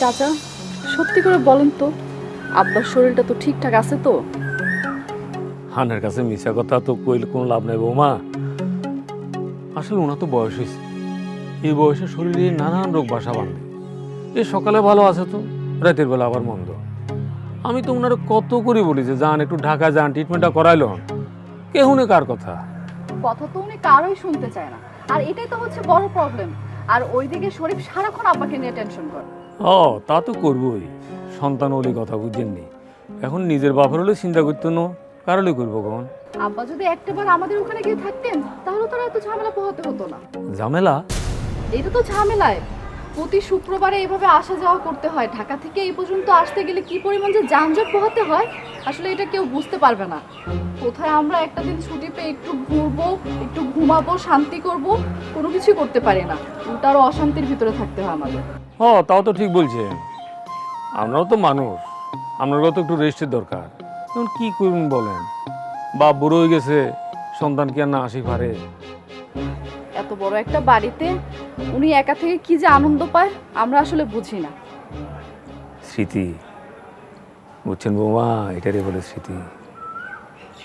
চাচা সত্যি করে বলেন তো আব্বার শরীরটা তো ঠিকঠাক আছে তো? হানের কাছে মিশা কথা তো কইলে কোনো লাভ নাই বৌমা। আসলে ওনার তো বয়স হয়েছে। এই বয়সে শরীরে নানান রোগ বাসা বাঁধে। এ সকালে ভালো আছে তো রাতের বেলা আবার মন্দ। আমি তো ওনার কত করে বলি যে যান একটু ঢাকা যান ট্রিটমেন্টটা করাইল কেহুনে কার কথা? কথা তো উনি কারোই শুনতে চায় না। আর এটাই তো হচ্ছে বড় প্রবলেম আর ওইদিকে শরীফ সারাক্ষণ আব্বাকে নিয়ে টেনশন করে। ও তা তো করবই। সন্তান হলে কথা বুঝেননি এখন নিজের বাপের হলে চিন্তা করতো না কারলে করব কখন? আব্বা যদি একটাবার আমাদের ওখানে গিয়ে থাকতেন তাহলে তো এত ঝামেলা পোহাতে হতো না। ঝামেলা? এটা তো ঝামেলায়। প্রতি শুক্রবারে এইভাবে আসা যাওয়া করতে হয়। ঢাকা থেকে এই পর্যন্ত আসতে গেলে কি পরিমাণ যে যানজট পোহাতে হয় আসলে এটা কেউ বুঝতে পারবে না। কোথায় আমরা একটা দিন ছুটি পেয়ে একটু ঘুরবো একটু ঘুমাবো শান্তি করব কোনো কিছুই করতে পারি না। আরও অশান্তির ভিতরে থাকতে হয় আমাদের। ও তাও তো ঠিক বলছে। আমরাও তো মানুষ। আপনারও তো একটু রেস্টের দরকার। এখন কি করুন বলেন? বাপ বুড়ো হয়ে গেছে সন্তান কি আর না আসি পারে? এত বড় একটা বাড়িতে উনি একা থেকে কি যে আনন্দ পায় আমরা আসলে বুঝি না। স্মৃতি বুঝছেন বৌমা এটারই বলে স্মৃতি।